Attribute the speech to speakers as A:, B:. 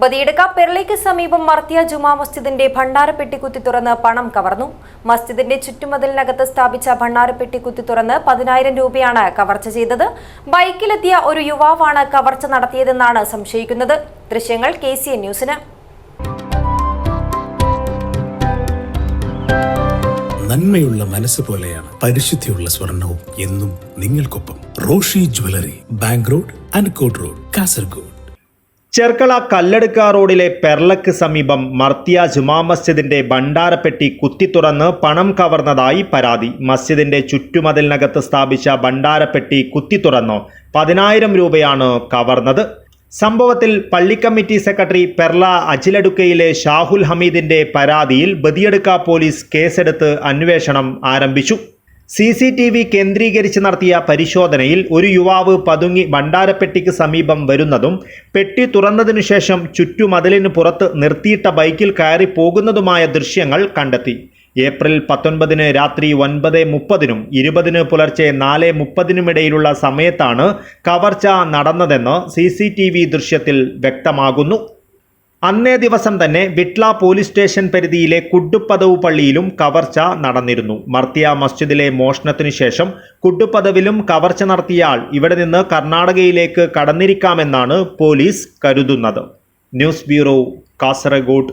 A: ബദിയെടുക്ക പെർളയ്ക്ക് സമീപം മർത്തിയ ജുമാ മസ്ജിദിന്റെ ഭണ്ഡാരപ്പെട്ടി കുത്തി തുറന്ന് പണം കവർന്നു. മസ്ജിദിന്റെ ചുറ്റുമതിലിനകത്ത് സ്ഥാപിച്ച ഭണ്ഡാരപ്പെട്ടി കുത്തി തുറന്ന് പതിനായിരം രൂപയാണ് കവർച്ച ചെയ്തത്. ബൈക്കിലെത്തിയ ഒരു യുവാവാണ് കവർച്ച നടത്തിയതെന്നാണ് സംശയിക്കുന്നത്. ദൃശ്യങ്ങൾ കെ സി എൻ ന്യൂസിന്.
B: നന്മയുള്ള മനസ്സ് പോലെയാണ് പരിശുദ്ധിയുള്ള സ്വർണവും എന്നും നിങ്ങൾക്കൊപ്പം Roshi jewellery bank road Ankot road Kasaragod.
C: Cherkala Kalladka റോഡിലെ പെർലക്ക് സമീപം മർത്തിയ ജുമാ മസ്ജിദിന്റെ ഭണ്ഡാരപ്പെട്ടി കുത്തിത്തുറന്ന് പണം കവർന്നതായി പരാതി. മസ്ജിദിന്റെ ചുറ്റുമതിലിനകത്ത് സ്ഥാപിച്ച ഭണ്ഡാരപ്പെട്ടി കുത്തിത്തുറന്ന് പതിനായിരം രൂപയാണ് കവർന്നത്. സംഭവത്തിൽ പള്ളി കമ്മിറ്റി സെക്രട്ടറി പെർല അജിലടുക്കയിലെ ഷാഹുൽ ഹമീദിന്റെ പരാതിയിൽ ബദിയടുക്ക പോലീസ് കേസെടുത്ത് അന്വേഷണം ആരംഭിച്ചു. സി സി ടി വി കേന്ദ്രീകരിച്ച് നടത്തിയ പരിശോധനയിൽ ഒരു യുവാവ് പതുങ്ങി ഭണ്ഡാരപ്പെട്ടിക്ക് സമീപം വരുന്നതും പെട്ടി തുറന്നതിനു ശേഷം ചുറ്റുമതിലിന് പുറത്ത് നിർത്തിയിട്ട ബൈക്കിൽ കയറി പോകുന്നതുമായ ദൃശ്യങ്ങൾ കണ്ടെത്തി. ഏപ്രിൽ പത്തൊൻപതിന് രാത്രി ഒൻപത് മുപ്പതിനും ഇരുപതിന് പുലർച്ചെ നാല് മുപ്പതിനുമിടയിലുള്ള സമയത്താണ് കവർച്ച നടന്നതെന്ന് സി ദൃശ്യത്തിൽ വ്യക്തമാകുന്നു. അന്നേ ദിവസം തന്നെ വിട്ല പോലീസ് സ്റ്റേഷൻ പരിധിയിലെ കുഡുപ്പദവ് പള്ളിയിലും കവർച്ച നടന്നിരുന്നു. മർത്തിയ മസ്ജിദിലെ മോഷണത്തിനു ശേഷം കുഡുപ്പദവിലും കവർച്ച നടത്തിയ ആൾ ഇവിടെ നിന്ന് കർണാടകയിലേക്ക് കടന്നിരിക്കാമെന്നാണ് പോലീസ് കരുതുന്നത്. News bureau Kasaragod.